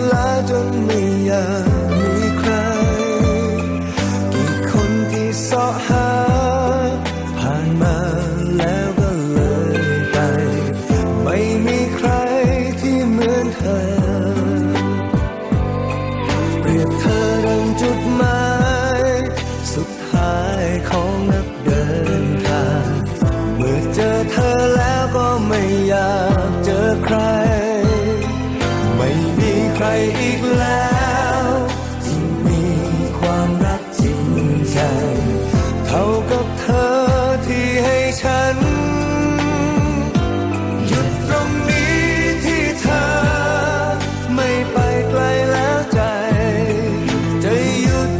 คราวที่ลาจนไม่อยากมีใคร กี่คนที่เสาะหา ผ่านมาแล้วก็เลยไป ไม่มีใครที่เหมือนเธอ เปรียบเธอดังจุดหมายสุดท้ายของนักเดินทาง เมื่อเจอเธอแล้วก็ไม่อยากเจอใคร อีกแล้วที่มีความรักจริงใจเท่ากับเธอที่ให้ฉัน หยุดตรงนี้ที่เธอ ไม่ไปไกลแล้วใจ จะหยุด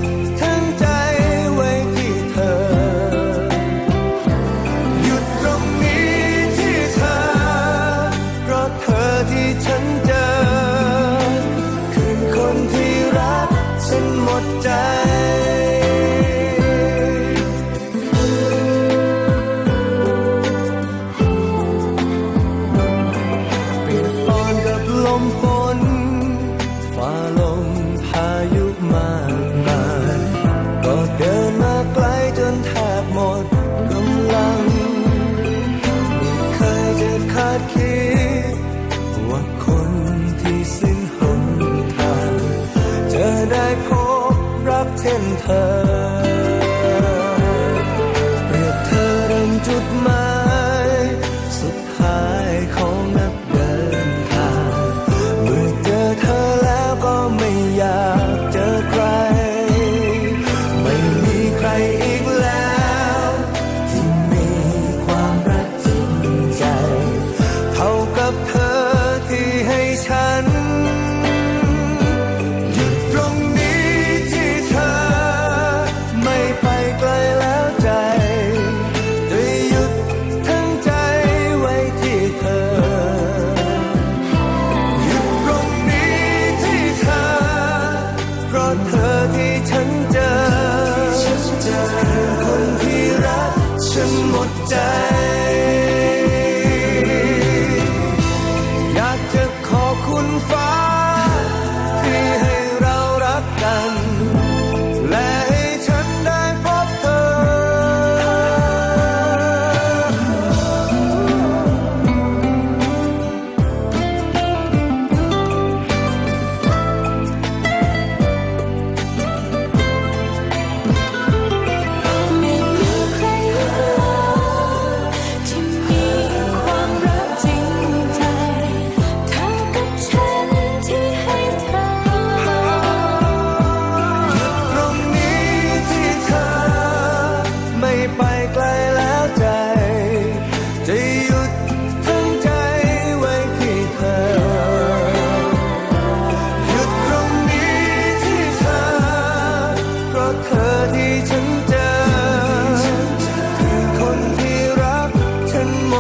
ทั้งใจไว้ที่เธอ หยุดตรงนี้ที่เธอ เพราะเธอที่ฉัน เช่นเธอ เปรียบเธอเป็นจุดหมายสุดท้ายของนักเดินทาง เมื่อเจอเธอแล้วก็ไม่อยาก die.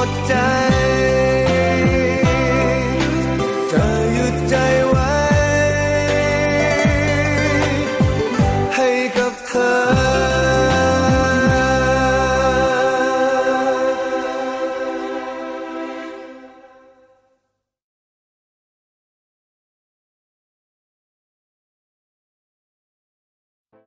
more time